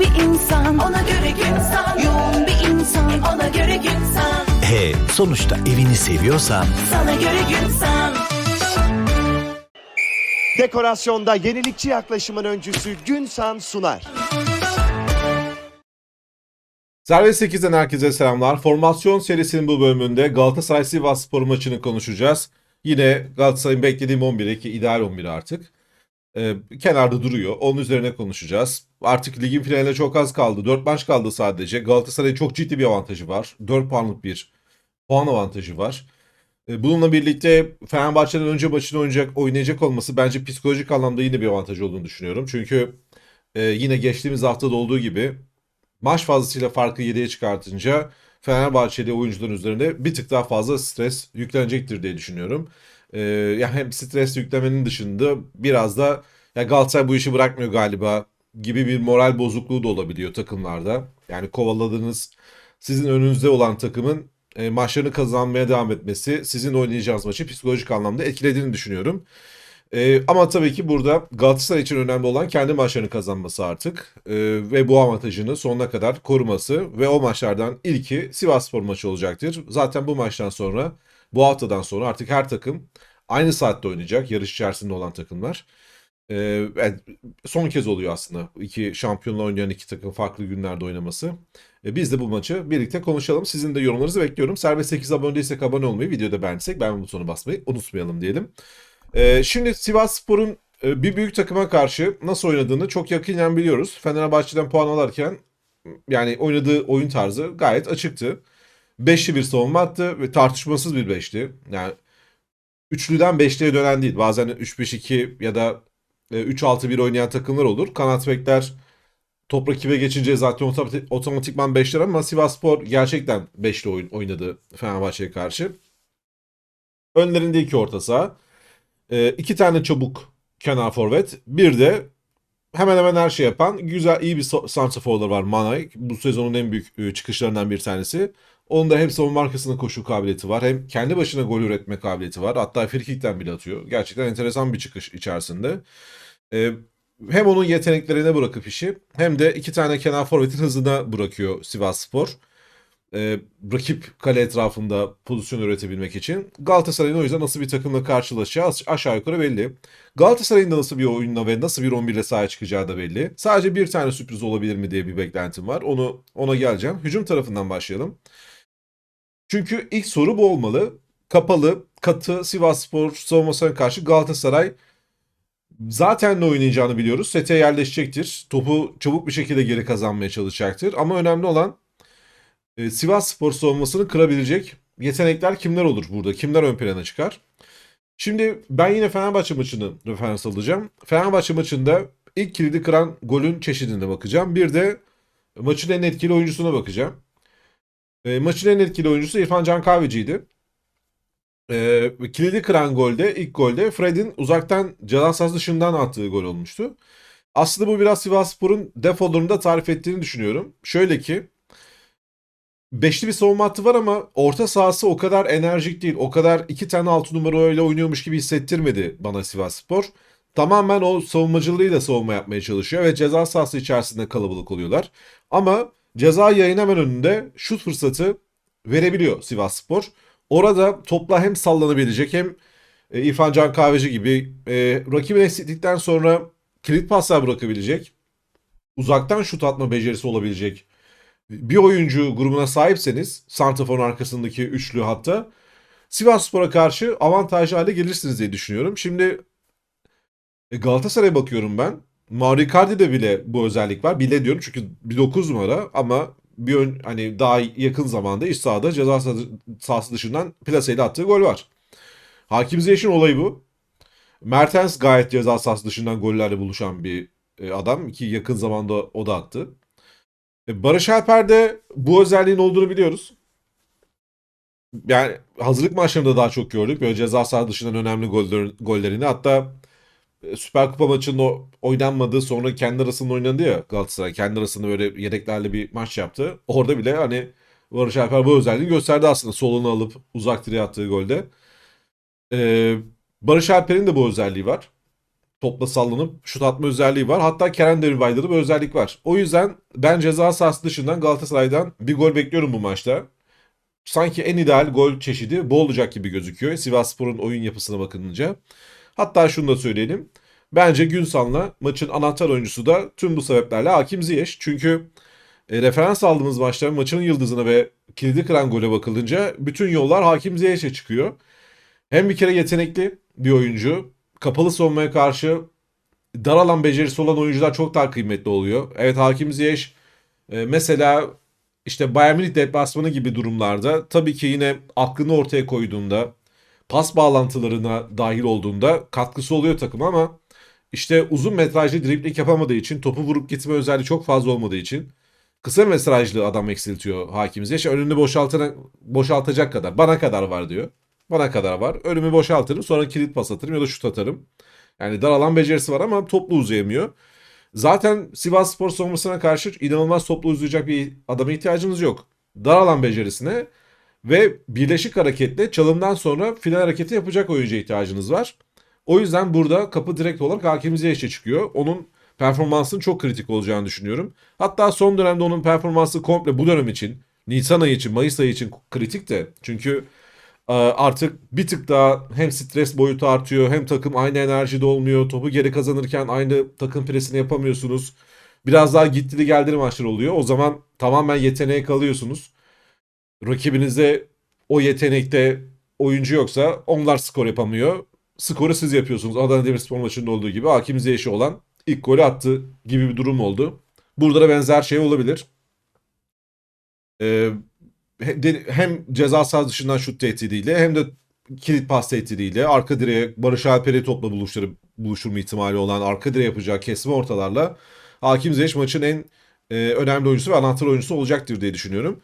bir insan Ona göre gün san Yoğun bir insan Ona göre gün san E sonuçta evini seviyorsan Sana göre gün san Dekorasyonda yenilikçi yaklaşımın öncüsü Günsan sunar. Serbest 8'den herkese selamlar. Formasyon serisinin bu bölümünde Galatasaray Sivas Spor maçını konuşacağız. Yine Galatasaray'ın beklediğim 11'i ki ideal 11 artık. Ee, kenarda duruyor. Onun üzerine konuşacağız. Artık ligin finaline çok az kaldı. 4 maç kaldı sadece. Galatasaray'ın çok ciddi bir avantajı var. 4 puanlık bir puan avantajı var. Ee, Bununla birlikte Fenerbahçe'den önce maçını oynayacak, oynayacak olması bence psikolojik anlamda yine bir avantaj olduğunu düşünüyorum. Çünkü e, yine geçtiğimiz haftada olduğu gibi maç fazlasıyla farkı 7'ye çıkartınca Fenerbahçeli oyuncuların üzerinde bir tık daha fazla stres yüklenecektir diye düşünüyorum. Ee, ya hem stres yüklemenin dışında biraz da ya Galatasaray bu işi bırakmıyor galiba gibi bir moral bozukluğu da olabiliyor takımlarda. Yani kovaladığınız sizin önünüzde olan takımın e, maçlarını kazanmaya devam etmesi sizin oynayacağınız maçı psikolojik anlamda etkilediğini düşünüyorum. Ee, ama tabii ki burada Galatasaray için önemli olan kendi maçlarını kazanması artık Ee, ve bu avantajını sonuna kadar koruması ve o maçlardan ilki Sivasspor maçı olacaktır. Zaten bu maçtan sonra bu haftadan sonra artık her takım aynı saatte oynayacak yarış içerisinde olan takımlar. Ee, son kez oluyor aslında iki şampiyonla oynayan iki takım farklı günlerde oynaması. Ee, biz de bu maçı birlikte konuşalım. Sizin de yorumlarınızı bekliyorum. Serbest 8 abone değilsek abone olmayı, videoda beğendiysek beğen butonuna basmayı unutmayalım diyelim. Ee, şimdi Sivasspor'un e, bir büyük takıma karşı nasıl oynadığını çok yakinen biliyoruz. Fenerbahçe'den puan alırken yani oynadığı oyun tarzı gayet açıktı. Beşli bir savunma attı ve tartışmasız bir beşli. Yani üçlüden beşliye dönen değil. Bazen 3-5-2 ya da e, 3-6-1 oynayan takımlar olur. Kanat bekler top rakibe geçince zaten otomatik, otomatikman beşler ama Sivasspor gerçekten beşli oyun oynadı Fenerbahçe'ye karşı. Önlerinde iki orta saha. Ee, iki tane çabuk kenar forvet. Bir de hemen hemen her şey yapan güzel iyi bir santraforlar var Manay. Bu sezonun en büyük e, çıkışlarından bir tanesi. Onun da hem savunma arkasına koşu kabiliyeti var. Hem kendi başına gol üretme kabiliyeti var. Hatta frikikten bile atıyor. Gerçekten enteresan bir çıkış içerisinde. Ee, hem onun yeteneklerine bırakıp işi hem de iki tane kenar forvetin hızına bırakıyor Sivasspor e, rakip kale etrafında pozisyon üretebilmek için. Galatasaray'ın o yüzden nasıl bir takımla karşılaşacağı aş- aşağı yukarı belli. Galatasaray'ın da nasıl bir oyunla ve nasıl bir 11 ile sahaya çıkacağı da belli. Sadece bir tane sürpriz olabilir mi diye bir beklentim var. Onu ona geleceğim. Hücum tarafından başlayalım. Çünkü ilk soru bu olmalı. Kapalı, katı Sivasspor savunmasına karşı Galatasaray zaten ne oynayacağını biliyoruz. Sete yerleşecektir. Topu çabuk bir şekilde geri kazanmaya çalışacaktır. Ama önemli olan e, Sivas Spor savunmasını kırabilecek yetenekler kimler olur burada? Kimler ön plana çıkar? Şimdi ben yine Fenerbahçe maçını referans alacağım. Fenerbahçe maçında ilk kilidi kıran golün çeşidine bakacağım. Bir de maçın en etkili oyuncusuna bakacağım. E, maçın en etkili oyuncusu İrfan Can Kahveci'ydi. E, kilidi kıran golde, ilk golde Fred'in uzaktan ceza sahası dışından attığı gol olmuştu. Aslında bu biraz Sivasspor'un defolarını da tarif ettiğini düşünüyorum. Şöyle ki Beşli bir savunma hattı var ama orta sahası o kadar enerjik değil. O kadar iki tane altı numara öyle oynuyormuş gibi hissettirmedi bana Sivasspor. Tamamen o savunmacılığıyla savunma yapmaya çalışıyor ve ceza sahası içerisinde kalabalık oluyorlar. Ama ceza yayın hemen önünde şut fırsatı verebiliyor Sivasspor. Orada topla hem sallanabilecek hem e, İrfan Can Kahveci gibi e, rakibin eksiklikten sonra kilit paslar bırakabilecek. Uzaktan şut atma becerisi olabilecek bir oyuncu grubuna sahipseniz Santrafor'un arkasındaki üçlü hatta Sivasspor'a karşı avantajlı hale gelirsiniz diye düşünüyorum. Şimdi e, Galatasaray'a bakıyorum ben. Mauro Icardi'de bile bu özellik var. Bile diyorum çünkü bir 9 numara ama bir ön, hani daha yakın zamanda iç sahada ceza sahası- dışından plaseyle attığı gol var. Hakim Ziyech'in olayı bu. Mertens gayet ceza sahası dışından gollerle buluşan bir e, adam ki yakın zamanda o da attı. E, Barış Alper'de bu özelliğin olduğunu biliyoruz. Yani hazırlık maçlarında daha çok gördük. Böyle ceza sahası dışından önemli goller, gollerini. Hatta Süper Kupa maçında o- oynanmadığı sonra kendi arasında oynandı ya Galatasaray. Kendi arasında böyle yedeklerle bir maç yaptı. Orada bile hani Barış Alper bu özelliğini gösterdi aslında. Solunu alıp uzak direğe attığı golde. E, Barış Alper'in de bu özelliği var. topla sallanıp şut atma özelliği var. Hatta Kerem Demirbağ'da bir özellik var. O yüzden ben ceza sahası dışından Galatasaray'dan bir gol bekliyorum bu maçta. Sanki en ideal gol çeşidi bu olacak gibi gözüküyor. Sivasspor'un oyun yapısına bakılınca. Hatta şunu da söyleyelim. Bence Günsal'la maçın anahtar oyuncusu da tüm bu sebeplerle Hakim Ziyech. Çünkü e, referans aldığımız maçta maçın yıldızına ve kilidi kıran gole bakılınca bütün yollar Hakim Ziyech'e çıkıyor. Hem bir kere yetenekli bir oyuncu. Kapalı savunmaya karşı dar alan becerisi olan oyuncular çok daha kıymetli oluyor. Evet Hakim Ziyech e, mesela işte Bayern Münih deplasmanı gibi durumlarda tabii ki yine aklını ortaya koyduğunda pas bağlantılarına dahil olduğunda katkısı oluyor takım ama işte uzun metrajlı dribling yapamadığı için topu vurup gitme özelliği çok fazla olmadığı için kısa metrajlı adam eksiltiyor Hakim Ziyech. Önünü boşaltana, boşaltacak kadar bana kadar var diyor. Bana kadar var. Önümü boşaltırım sonra kilit pas atarım ya da şut atarım. Yani dar alan becerisi var ama toplu uzayamıyor. Zaten Sivas Spor savunmasına karşı inanılmaz toplu uzayacak bir adama ihtiyacınız yok. Dar alan becerisine ve birleşik hareketle çalımdan sonra final hareketi yapacak oyuncuya ihtiyacınız var. O yüzden burada kapı direkt olarak Hakim Ziyech'e çıkıyor. Onun performansının çok kritik olacağını düşünüyorum. Hatta son dönemde onun performansı komple bu dönem için, Nisan ayı için, Mayıs ayı için kritik de. Çünkü e, artık bir tık daha hem stres boyutu artıyor hem takım aynı enerjide olmuyor. Topu geri kazanırken aynı takım presini yapamıyorsunuz. Biraz daha gittili geldiri maçlar oluyor. O zaman tamamen yeteneğe kalıyorsunuz. Rakibinizde o yetenekte oyuncu yoksa onlar skor yapamıyor. Skoru siz yapıyorsunuz. Adana Demirspor maçında olduğu gibi Hakim Ziyech'i olan ilk golü attı gibi bir durum oldu. Burada da benzer şey olabilir. Ee, hem ceza sahası dışından şut tehdidiyle hem de kilit pas tehdidiyle arka direğe Barış Alper'i topla buluşturup buluşturma ihtimali olan arka direğe yapacağı kesme ortalarla Hakim Ziyech maçın en e, önemli oyuncusu ve anahtar oyuncusu olacaktır diye düşünüyorum.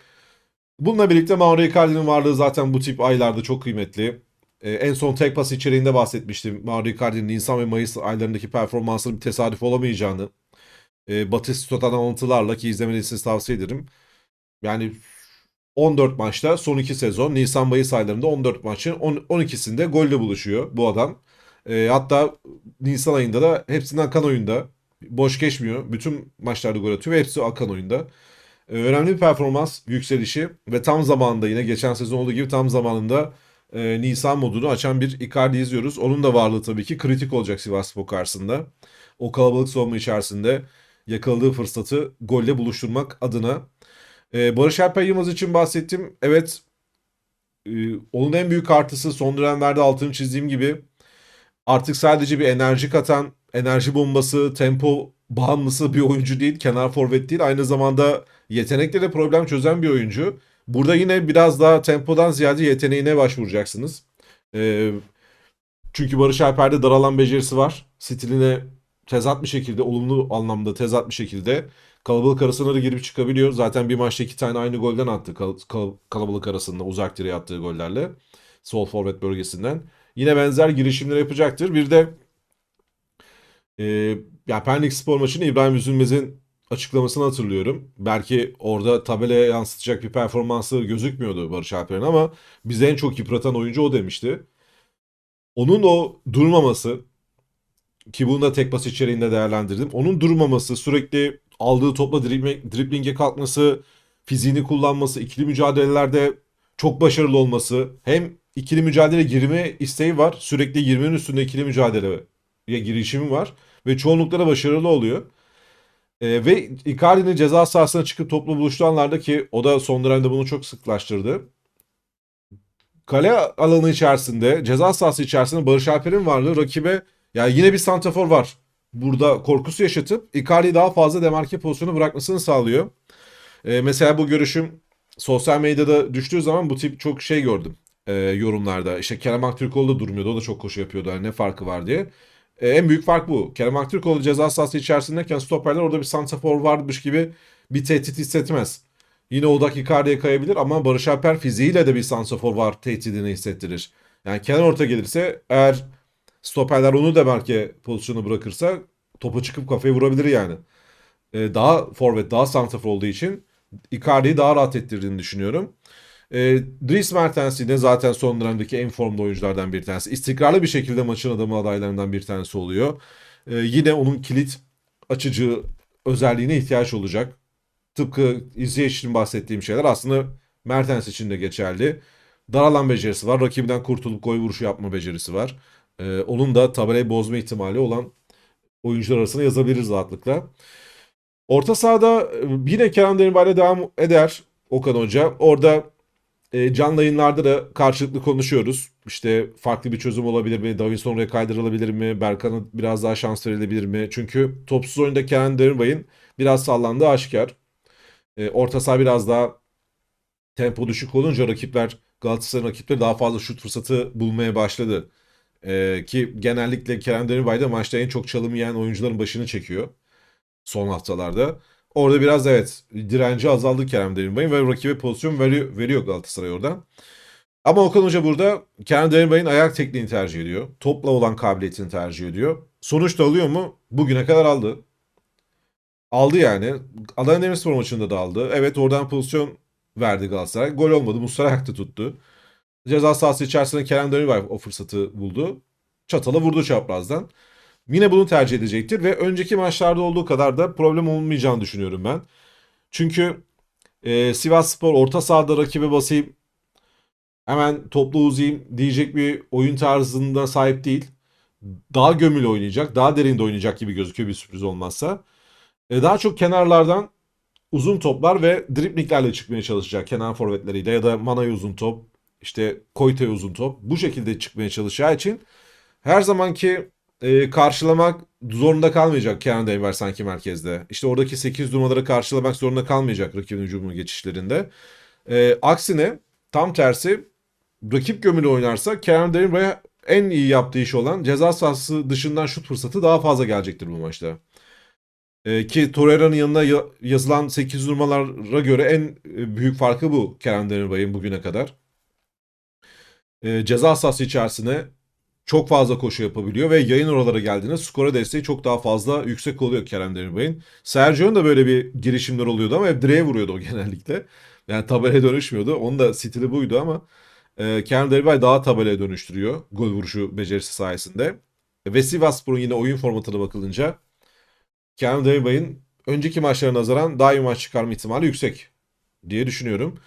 Bununla birlikte Mauro Icardi'nin varlığı zaten bu tip aylarda çok kıymetli. Ee, en son tek pas içeriğinde bahsetmiştim. Mauro Icardi'nin Nisan ve Mayıs aylarındaki performansının bir tesadüf olamayacağını. E, Batistuta'dan alıntılarla ki izlemenizi tavsiye ederim. Yani 14 maçta son 2 sezon Nisan Mayıs aylarında 14 maçın 10 12'sinde golle buluşuyor bu adam. E, hatta Nisan ayında da hepsinden akan oyunda. Boş geçmiyor. Bütün maçlarda gol atıyor ve hepsi akan oyunda. Önemli bir performans yükselişi ve tam zamanında yine geçen sezon olduğu gibi tam zamanında e, Nisan modunu açan bir Icardi izliyoruz. Onun da varlığı tabii ki kritik olacak Sivasspor karşısında. O kalabalık savunma içerisinde yakaladığı fırsatı golle buluşturmak adına. E, Barış Alper Yılmaz için bahsettim. Evet e, onun en büyük artısı son dönemlerde altını çizdiğim gibi artık sadece bir enerji katan, enerji bombası, tempo bağımlısı bir oyuncu değil. Kenar forvet değil. Aynı zamanda yetenekle de problem çözen bir oyuncu. Burada yine biraz daha tempodan ziyade yeteneğine başvuracaksınız. Ee, çünkü Barış Alper'de daralan becerisi var. Stiline tezat bir şekilde, olumlu anlamda tezat bir şekilde kalabalık arasına da girip çıkabiliyor. Zaten bir maçta iki tane aynı golden attı kal- kal- kalabalık arasında uzak direğe attığı gollerle. Sol forvet bölgesinden. Yine benzer girişimler yapacaktır. Bir de e, ya Pendik Spor maçını İbrahim Üzülmez'in açıklamasını hatırlıyorum. Belki orada tabelaya yansıtacak bir performansı gözükmüyordu Barış Alper'in ama bize en çok yıpratan oyuncu o demişti. Onun o durmaması ki bunu da tek pas içeriğinde değerlendirdim. Onun durmaması, sürekli aldığı topla dribling, driblinge kalkması, fiziğini kullanması, ikili mücadelelerde çok başarılı olması. Hem ikili mücadele girme isteği var. Sürekli 20'nin üstünde ikili mücadeleye girişimi var. Ve çoğunlukla başarılı oluyor. Ee, ve Icardi'nin ceza sahasına çıkıp topla buluştuğu anlarda ki o da son dönemde bunu çok sıklaştırdı. Kale alanı içerisinde, ceza sahası içerisinde Barış Alper'in varlığı rakibe ya yine bir santrafor var. Burada korkusu yaşatıp Icardi'yi daha fazla demarke pozisyonu bırakmasını sağlıyor. Ee, mesela bu görüşüm sosyal medyada düştüğü zaman bu tip çok şey gördüm e, yorumlarda. İşte Kerem Aktürkoğlu da durmuyordu. O da çok koşu yapıyordu. Hani ne farkı var diye. E, en büyük fark bu. Kerem Aktürkoğlu ceza sahası içerisindeyken stoperler orada bir santrafor varmış gibi bir tehdit hissetmez. Yine odak Icardi'ye kayabilir ama Barış Alper fiziğiyle de bir santrafor var tehdidini hissettirir. Yani kenar orta gelirse eğer stoperler onu da belki pozisyonu bırakırsa topa çıkıp kafayı vurabilir yani. E, daha forvet, daha santrafor olduğu için Icardi'yi daha rahat ettirdiğini düşünüyorum. E, Dries Mertens yine zaten son dönemdeki en formda oyunculardan bir tanesi. İstikrarlı bir şekilde maçın adamı adaylarından bir tanesi oluyor. e, yine onun kilit açıcı özelliğine ihtiyaç olacak. Tıpkı İzzeyiş için bahsettiğim şeyler aslında Mertens için de geçerli. Dar alan becerisi var. Rakibinden kurtulup gol vuruşu yapma becerisi var. Ee, onun da tabelayı bozma ihtimali olan oyuncular arasına yazabiliriz rahatlıkla. Orta sahada e, yine Kerem Demirbay devam eder Okan Hoca. Orada e, canlı yayınlarda da karşılıklı konuşuyoruz. İşte farklı bir çözüm olabilir mi? Davinson oraya kaydırılabilir mi? Berkan'a biraz daha şans verilebilir mi? Çünkü topsuz oyunda Kerem Demirbay'ın biraz sallandığı aşikar. E, orta saha biraz daha tempo düşük olunca rakipler Galatasaray'ın rakipleri daha fazla şut fırsatı bulmaya başladı. E, ki genellikle Kerem Demirbay da maçta en çok çalım yiyen oyuncuların başını çekiyor son haftalarda. Orada biraz evet direnci azaldı Kerem Demirbay'ın ve rakibe pozisyon veriyor, veriyor Galatasaray oradan. Ama Okan Hoca burada Kerem Demirbay'ın ayak tekniğini tercih ediyor. Topla olan kabiliyetini tercih ediyor. Sonuç da alıyor mu? Bugüne kadar aldı. Aldı yani. Adana Demirspor maçında da aldı. Evet oradan pozisyon verdi Galatasaray. Gol olmadı. Muslera ayakta tuttu. Ceza sahası içerisinde Kerem Demirbay o fırsatı buldu. Çatala vurdu çaprazdan. Yine bunu tercih edecektir ve önceki maçlarda olduğu kadar da problem olmayacağını düşünüyorum ben. Çünkü e, Sivasspor orta sahada rakibe basayım hemen toplu uzayayım diyecek bir oyun tarzında sahip değil. Daha gömülü oynayacak, daha derinde oynayacak gibi gözüküyor bir sürpriz olmazsa. E, daha çok kenarlardan uzun toplar ve driplinglerle çıkmaya çalışacak kenar forvetleriyle ya da Mana'ya uzun top, işte Koyta'ya uzun top. Bu şekilde çıkmaya çalışacağı için her zamanki e, karşılamak zorunda kalmayacak Kenan Denver sanki merkezde. İşte oradaki 8 numaraları karşılamak zorunda kalmayacak rakibin hücumu geçişlerinde. E, aksine tam tersi rakip gömülü oynarsa Kenan Denver'a en iyi yaptığı iş olan ceza sahası dışından şut fırsatı daha fazla gelecektir bu maçta. E, ki Torreira'nın yanına ya- yazılan 8 numaralara göre en e, büyük farkı bu Kerem Demirbay'ın bugüne kadar. E, ceza sahası içerisine çok fazla koşu yapabiliyor ve yayın oralara geldiğinde skora desteği çok daha fazla yüksek oluyor Kerem Demirbay'ın. Sergio'nun da böyle bir girişimler oluyordu ama hep direğe vuruyordu o genellikle. Yani tabelaya dönüşmüyordu. Onun da stili buydu ama e, Kerem Demirbay daha tabelaya dönüştürüyor gol vuruşu becerisi sayesinde. Ve Sivasspor'un yine oyun formatına bakılınca Kerem Demirbay'ın önceki maçlara nazaran daha iyi maç çıkarma ihtimali yüksek diye düşünüyorum.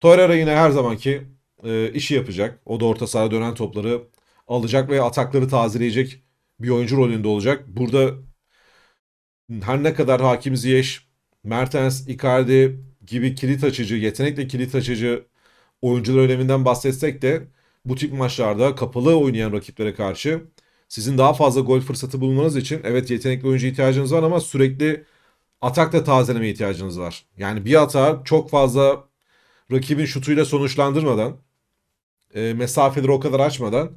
Torreira yine her zamanki e, işi yapacak. O da orta sahaya dönen topları alacak ve atakları tazeleyecek bir oyuncu rolünde olacak. Burada her ne kadar Hakim Ziyech, Mertens, Icardi gibi kilit açıcı, yetenekle kilit açıcı oyuncular öneminden bahsetsek de bu tip maçlarda kapalı oynayan rakiplere karşı sizin daha fazla gol fırsatı bulmanız için evet yetenekli oyuncu ihtiyacınız var ama sürekli atakta tazeleme ihtiyacınız var. Yani bir hata çok fazla rakibin şutuyla sonuçlandırmadan e, mesafeleri o kadar açmadan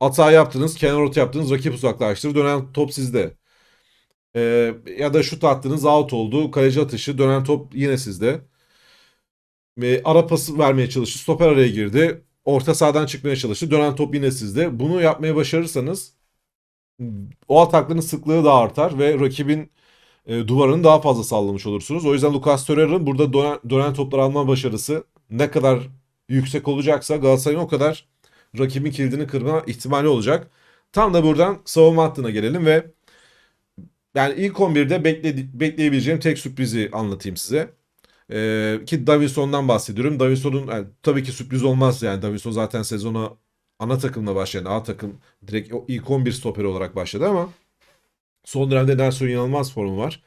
hata yaptınız, kenar orta yaptınız, rakip uzaklaştırır, dönen top sizde. Ee, ya da şut attınız, out oldu, kaleci atışı, dönen top yine sizde. Ve ara pası vermeye çalıştı, stoper araya girdi, orta sahadan çıkmaya çalıştı, dönen top yine sizde. Bunu yapmaya başarırsanız o atakların sıklığı daha artar ve rakibin e, duvarını daha fazla sallamış olursunuz. O yüzden Lucas Torreira'nın burada dönen, dönen toplar alma başarısı ne kadar yüksek olacaksa Galatasaray'ın o kadar rakibin kilidini kırma ihtimali olacak. Tam da buradan savunma hattına gelelim ve yani ilk 11'de bekle, bekleyebileceğim tek sürprizi anlatayım size. Ee, ki Davinson'dan bahsediyorum. Davinson'un yani, tabii ki sürpriz olmaz yani. Davinson zaten sezona ana takımla başlayan A takım direkt ilk 11 stoperi olarak başladı ama son dönemde Nelson inanılmaz formu var.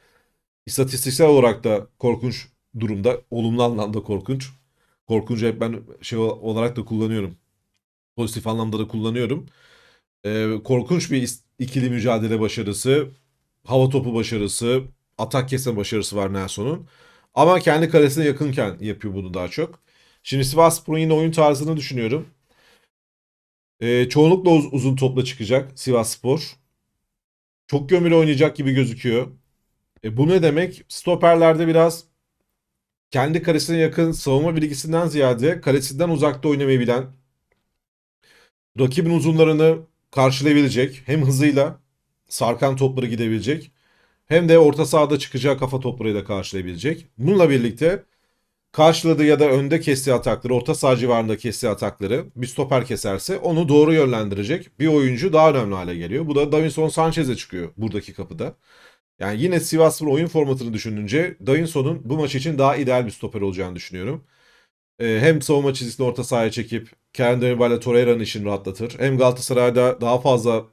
İstatistiksel olarak da korkunç durumda. Olumlu anlamda korkunç. Korkuncu hep ben şey olarak da kullanıyorum pozitif anlamda da kullanıyorum. Ee, korkunç bir ikili mücadele başarısı, hava topu başarısı, atak kesme başarısı var Nelson'un. Ama kendi kalesine yakınken yapıyor bunu daha çok. Şimdi Sivasspor'un yine oyun tarzını düşünüyorum. Ee, çoğunlukla uz- uzun topla çıkacak Sivasspor. Çok gömülü oynayacak gibi gözüküyor. E, bu ne demek? Stoperlerde biraz kendi kalesine yakın savunma bilgisinden ziyade kalesinden uzakta oynamayı bilen, rakibin uzunlarını karşılayabilecek hem hızıyla sarkan topları gidebilecek hem de orta sahada çıkacağı kafa toplarıyla karşılayabilecek. Bununla birlikte karşıladığı ya da önde kestiği atakları, orta saha civarında kestiği atakları bir stoper keserse onu doğru yönlendirecek bir oyuncu daha önemli hale geliyor. Bu da Davinson Sanchez'e çıkıyor buradaki kapıda. Yani yine Sivasspor oyun formatını düşününce Davinson'un bu maç için daha ideal bir stoper olacağını düşünüyorum. Ee, hem savunma çizgisini orta sahaya çekip Kerem Demirbay'la Torreira'nın işini rahatlatır. Hem Galatasaray'da daha fazla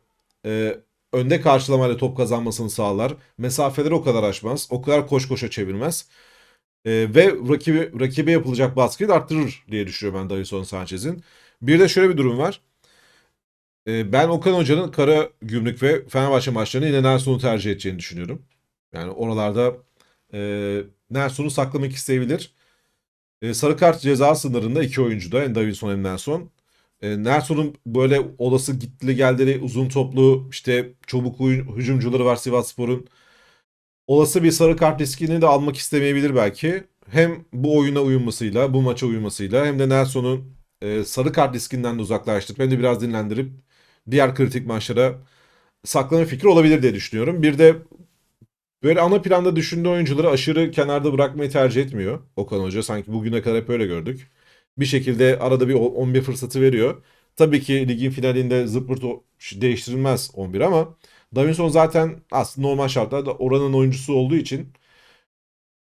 e, önde karşılamayla top kazanmasını sağlar. Mesafeleri o kadar aşmaz. O kadar koş koşa çevirmez. Ee, ve rakibi, rakibe yapılacak baskıyı da arttırır diye düşünüyorum ben Davinson Sanchez'in. Bir de şöyle bir durum var. Ee, ben Okan Hoca'nın Kara Gümrük ve Fenerbahçe maçlarını yine Nelson'u tercih edeceğini düşünüyorum. Yani oralarda e, Nelson'u saklamak isteyebilir. E, sarı kart ceza sınırında iki oyuncu da hem Davinson hem Nelson. E, Nelson'un böyle olası gittili geldiri uzun toplu işte çabuk hücumcuları var Sivasspor'un. Olası bir sarı kart riskini de almak istemeyebilir belki. Hem bu oyuna uyumasıyla, bu maça uyumasıyla hem de Nelson'un e, sarı kart riskinden de uzaklaştırıp hem de biraz dinlendirip diğer kritik maçlara saklama fikri olabilir diye düşünüyorum. Bir de böyle ana planda düşündüğü oyuncuları aşırı kenarda bırakmayı tercih etmiyor Okan Hoca. Sanki bugüne kadar hep öyle gördük. Bir şekilde arada bir 11 fırsatı veriyor. Tabii ki ligin finalinde zıppırt o- değiştirilmez 11 ama Davinson zaten aslında normal şartlarda oranın oyuncusu olduğu için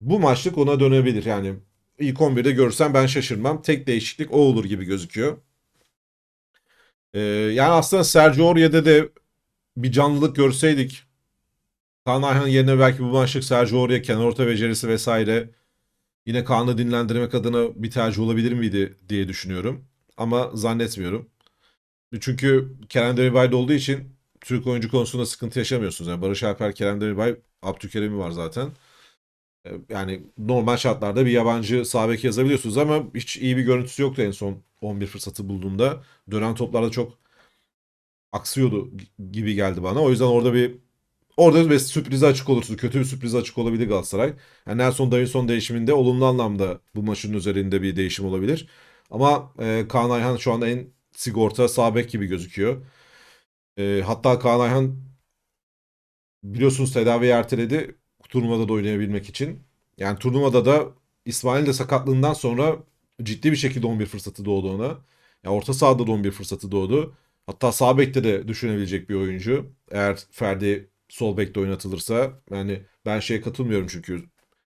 bu maçlık ona dönebilir. Yani ilk 11'de görsem ben şaşırmam. Tek değişiklik o olur gibi gözüküyor. Ee, yani aslında Sergio Aurier'de de bir canlılık görseydik Kaan Ayhan yerine belki bu maçlık Sergio Aurier, kenar orta becerisi vesaire yine Kaan'ı dinlendirmek adına bir tercih olabilir miydi diye düşünüyorum. Ama zannetmiyorum. Çünkü Kerem Demirbay'da olduğu için Türk oyuncu konusunda sıkıntı yaşamıyorsunuz. Yani Barış Alper, Kerem Demirbay, Abdülkerim'i var zaten. Ee, Yani normal şartlarda bir yabancı sağ bek yazabiliyorsunuz ama hiç iyi bir görüntüsü yoktu en son 11 fırsatı bulduğunda. Dönen toplarda çok aksıyordu gibi geldi bana. O yüzden orada bir orada bir sürprize açık olursunuz. Kötü bir sürprize açık olabilir Galatasaray. Yani Nelson Davinson değişiminde olumlu anlamda bu maçın üzerinde bir değişim olabilir. Ama e, Kaan Ayhan şu anda en sigorta sağ bek gibi gözüküyor. E, hatta Kaan Ayhan biliyorsunuz tedaviyi erteledi turnuvada da oynayabilmek için. Yani turnuvada da İsmail de sakatlığından sonra ciddi bir şekilde 11 fırsatı doğdu ona. Ya orta sahada da 11 fırsatı doğdu. Hatta sağ de düşünebilecek bir oyuncu. Eğer Ferdi sol bekte oynatılırsa. Yani ben şeye katılmıyorum çünkü.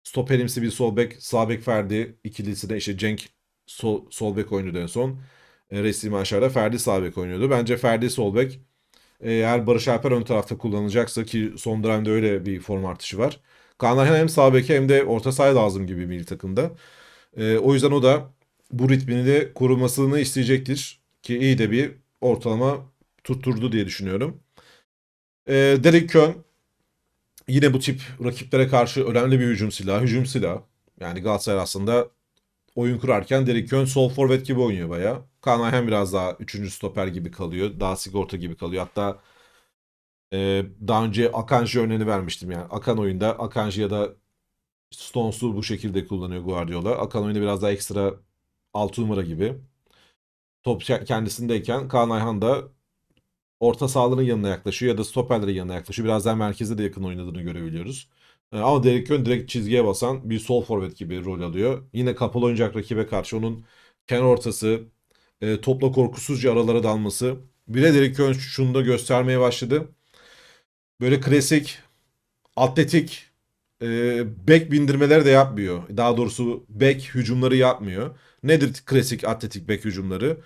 Stoperimsi bir sol bek, sağ bek Ferdi ikilisine işte Cenk sol, sol bek oynuyordu en son. E, resmi maçlarda Ferdi sağ bek oynuyordu. Bence Ferdi sol bek. Eğer Barış Alper ön tarafta kullanılacaksa ki son dönemde öyle bir form artışı var. Kaan hem sağ beke hem de orta sahaya lazım gibi milli takımda. Ee, o yüzden o da bu ritmini de korumasını isteyecektir. Ki iyi de bir ortalama tutturdu diye düşünüyorum. Ee, Derek Kön yine bu tip rakiplere karşı önemli bir hücum silahı. Hücum silahı. Yani Galatasaray aslında oyun kurarken Derek Kön sol forvet gibi oynuyor bayağı. Kaan Ayhan biraz daha 3. stoper gibi kalıyor. Daha sigorta gibi kalıyor. Hatta ee, daha önce Akanji örneğini vermiştim yani. Akan oyunda Akanji ya da Stones'u bu şekilde kullanıyor Guardiola. Akan oyunda biraz daha ekstra 6 numara gibi. Top ke- kendisindeyken Kaan Ayhan da orta sahaların yanına yaklaşıyor ya da stoperlerin yanına yaklaşıyor. Biraz daha merkeze de yakın oynadığını görebiliyoruz. Ee, Ama Derek Kön direkt çizgiye basan bir sol forvet gibi rol alıyor. Yine kapalı oynayacak rakibe karşı onun kenar ortası, e, topla korkusuzca aralara dalması. Bir de Derek Kön şunu da göstermeye başladı böyle klasik atletik e, bek bindirmeleri de yapmıyor. Daha doğrusu bek hücumları yapmıyor. Nedir klasik atletik bek hücumları?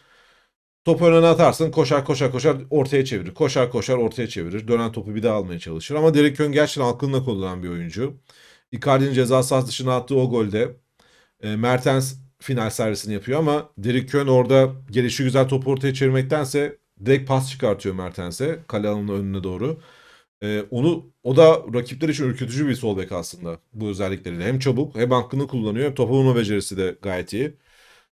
Topu önüne atarsın koşar koşar koşar ortaya çevirir. Koşar koşar ortaya çevirir. Dönen topu bir daha almaya çalışır. Ama Derek Kön gerçekten aklında kullanan bir oyuncu. Icardi'nin ceza sahası dışına attığı o golde e, Mertens final servisini yapıyor ama Derek Kön orada gelişi güzel topu ortaya çevirmektense direkt pas çıkartıyor Mertens'e kale alanının önüne doğru. Ee, onu o da rakipler için ürkütücü bir sol bek aslında bu özellikleriyle. Hem çabuk hem hakkını kullanıyor hem topa vurma becerisi de gayet iyi.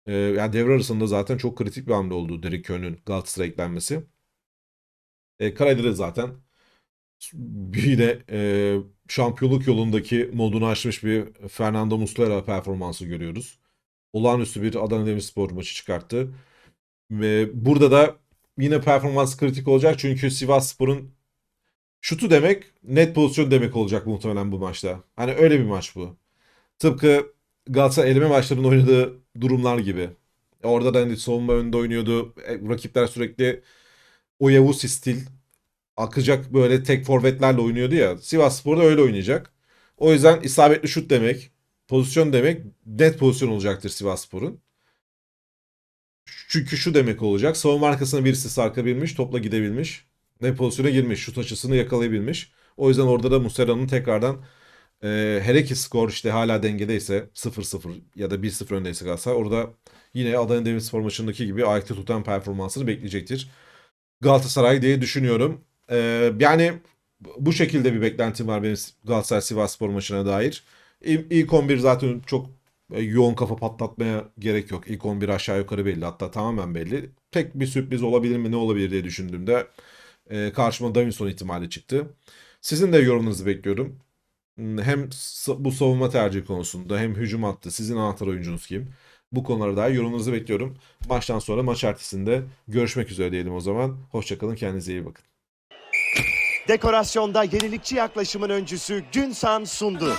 Ee, yani devre arasında zaten çok kritik bir hamle oldu Derek Köhn'ün Galatasaray'a eklenmesi. E, Karay'da da zaten yine e, şampiyonluk yolundaki modunu aşmış bir Fernando Muslera performansı görüyoruz. Olağanüstü bir Adana Demirspor maçı çıkarttı. Ve burada da yine performans kritik olacak çünkü Sivasspor'un şutu demek net pozisyon demek olacak muhtemelen bu maçta. Hani öyle bir maç bu. Tıpkı Galatasaray eleme maçlarının oynadığı durumlar gibi. Orada da hani savunma önde oynuyordu. E, Rakipler sürekli o Yavuz stil akacak böyle tek forvetlerle oynuyordu ya. Sivasspor da öyle oynayacak. O yüzden isabetli şut demek, pozisyon demek net pozisyon olacaktır Sivasspor'un. Çünkü şu demek olacak. Savunma arkasına birisi sarkabilmiş, topla gidebilmiş. Ne pozisyona girmiş, şut açısını yakalayabilmiş. O yüzden orada da Muslera'nın tekrardan e, her iki skor işte hala dengedeyse 0-0 ya da 1-0 öndeyse Galatasaray orada yine Adana Demirspor maçındaki gibi ayakta tutan performansını bekleyecektir. Galatasaray diye düşünüyorum. E, yani bu şekilde bir beklentim var benim Galatasaray Sivasspor maçına dair. İlk, ilk 11 zaten çok e, yoğun kafa patlatmaya gerek yok. İlk 11 aşağı yukarı belli hatta tamamen belli. Tek bir sürpriz olabilir mi ne olabilir diye düşündüğümde e, karşıma Davinson ihtimali çıktı. Sizin de yorumunuzu bekliyorum. Hmm, Hem bu savunma tercihi konusunda hem hücum hattı sizin anahtar oyuncunuz kim? Bu konulara dair yorumunuzu bekliyorum. Maçtan sonra maç ertesinde görüşmek üzere diyelim o zaman. Hoşçakalın kendinize iyi bakın. Dekorasyonda yenilikçi yaklaşımın öncüsü Günsan sundu.